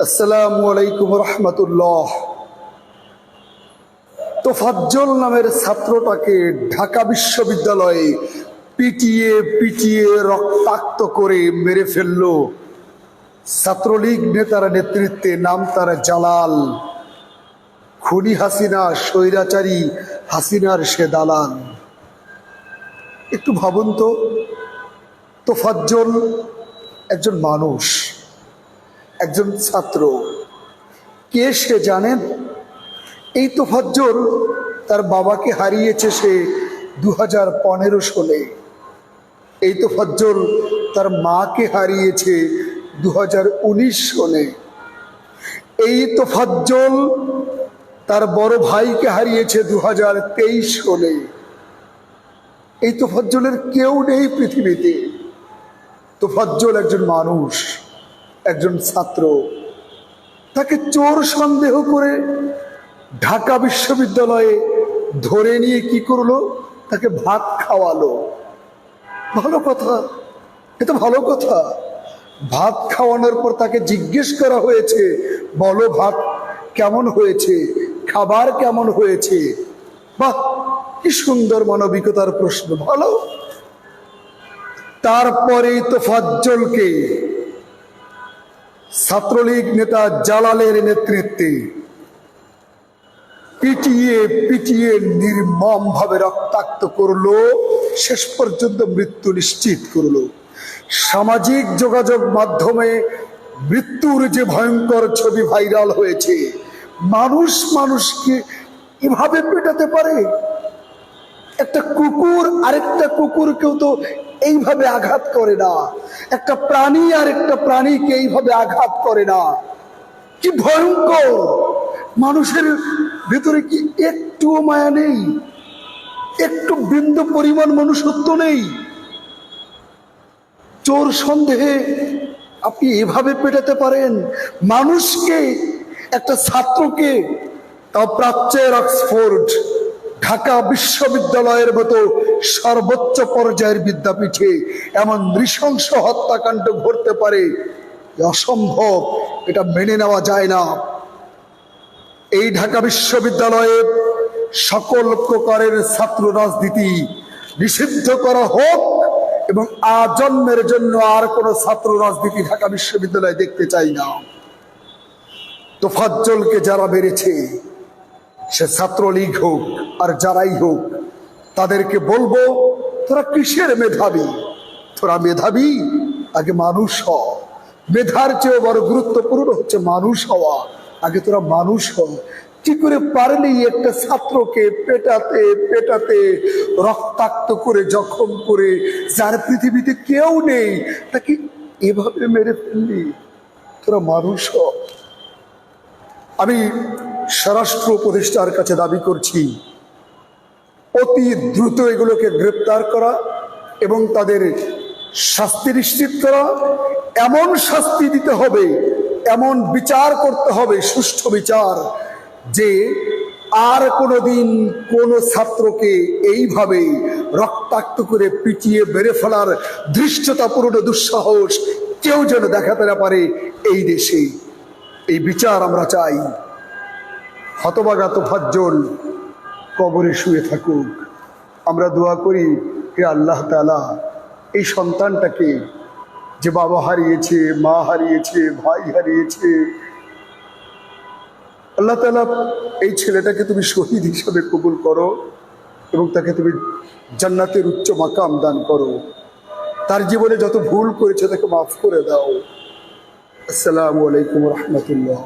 আসসালামু আলাইকুম রহমতুল্লাহ। তোফাজ্জল নামের ছাত্রটাকে ঢাকা বিশ্ববিদ্যালয়ে পিটিয়ে পিটিয়ে রক্তাক্ত করে মেরে ফেলল। ছাত্রলীগ নেতার নেতৃত্বে নাম তার জালাল। খুনি হাসিনা, স্বৈরাচারী হাসিনার সে দালাল। একটু ভাবুন তো, তোফাজ্জল একজন মানুষ। একজন ছাত্র। কে সে জানেন? এই তোফাজ্জল তার বাবাকে হারিয়েছে সে দু হাজার পনেরো সালে। এই তোফাজ্জল তার মাকে হারিয়েছে দু হাজার উনিশ সালে। এই তোফাজ্জল তার বড় ভাইকে হারিয়েছে দু হাজার তেইশ সালে। এই তোফাজ্জলের কেউ নেই পৃথিবীতে। তোফাজ্জল একজন মানুষ। একজন ছাত্র, তাকে চোর সন্দেহ করে ঢাকা বিশ্ববিদ্যালয়ে ধরে নিয়ে কি করল? তাকে ভাত খাওয়ালো। ভালো কথা। এটা ভালো কথা। ভাত খাওয়ানোর পর তাকে জিজ্ঞেস করা হয়েছে, বলো ভাত কেমন হয়েছে? খাবার কেমন হয়েছে? বাহ, কি সুন্দর মানবিকতার প্রশ্ন। ভালো। তারপরেই তো ফাজ্জলকে ছাত্রলীগ নেতা জালালের নেতৃত্বে পিটিয়ে পিটিয়ে নির্মম ভাবে রক্তাক্ত করল, শেষ পর্যন্ত মৃত্যু নিশ্চিত করল। সামাজিক যোগাযোগ মাধ্যমে মৃত্যুর যে ভয়ঙ্কর ছবি ভাইরাল হয়েছে, মানুষ মানুষকে এভাবে পেটাতে পারে? একটা কুকুর, আরেকটা কুকুরকেও তো এইভাবে আঘাত করে না। একটা প্রাণী আরেকটা প্রাণীকে এইভাবে আঘাত করে না। কি ভয়ঙ্কর! মানুষের ভেতরে কি একটুও মায়া নেই? একটু বিন্দু পরিমাণ মনুষ্যত্ব নেই? চোর সন্দেহে আপনি এভাবে পেটাতে পারেন। মানুষকে, একটা ছাত্রকে, তাও প্রাচ্যের অক্সফোর্ড ঢাকা বিশ্ববিদ্যালয়ের মতো সর্বোচ্চ পর্যায়ের বিদ্যাপীঠে এমন নৃশংস হত্যাকাণ্ড ঘটতে পারে অসম্ভব, এটা মেনে নেওয়া যায় না। এই ঢাকা বিশ্ববিদ্যালয়ে সকল প্রকারের ছাত্র রাজনীতি নিষিদ্ধ করা হোক এবং আজন্মের জন্য আর কোনো ছাত্র রাজনীতি ঢাকা বিশ্ববিদ্যালয়ে দেখতে চাই না। তোফাজ্জলকে যারা বেড়েছে সে ছাত্রলীগ হোক আর যারাই হোক, তাদেরকে বলব, তোরা কিসের মেধাবী? তোরা মেধাবী? আগে মানুষ হ। মেধার চেয়েও বড় গুরুত্বপূর্ণ হচ্ছে মানুষ হওয়া। আগে তোরা মানুষ হ। কি করে পারলি একটা ছাত্রকে পেটাতে পেটাতে, রক্তাক্ত করে, জখম করে, যার পৃথিবীতে কেউ নেই, তাকে এভাবে মেরে ফেললি? তোরা মানুষ হ। আমি স্বরাষ্ট্র উপদেষ্টার কাছে দাবি করছি অতি দ্রুত এগুলোকে গ্রেপ্তার করা এবং তাদের শাস্তি নিশ্চিত করা। এমন শাস্তি দিতে হবে, এমন বিচার করতে হবে, সুষ্ঠু বিচার, যে আর কোনোদিন কোনো ছাত্রকে এইভাবে রক্তাক্ত করে পিটিয়ে মেরে ফেলার ধৃষ্টতাপূর্ণ দুঃসাহস কেউ যেন দেখাতে না পারে এই দেশে। এই বিচার আমরা চাই। হতবাগা তোফাজ্জল কবরে শুয়ে থাকুক। আমরা দোয়া করি, হে আল্লাহ তালা এই সন্তানটাকে যে বাবা হারিয়েছে, মা হারিয়েছে, ভাই হারিয়েছে, আল্লাহ তালা এই ছেলেটাকে তুমি শহীদ হিসাবে কবুল করো এবং তাকে তুমি জান্নাতের উচ্চ মাকাম দান করো। তার জীবনে যত ভুল করেছে তাকে মাফ করে দাও। আসসালামু আলাইকুম রহমতুল্লাহ।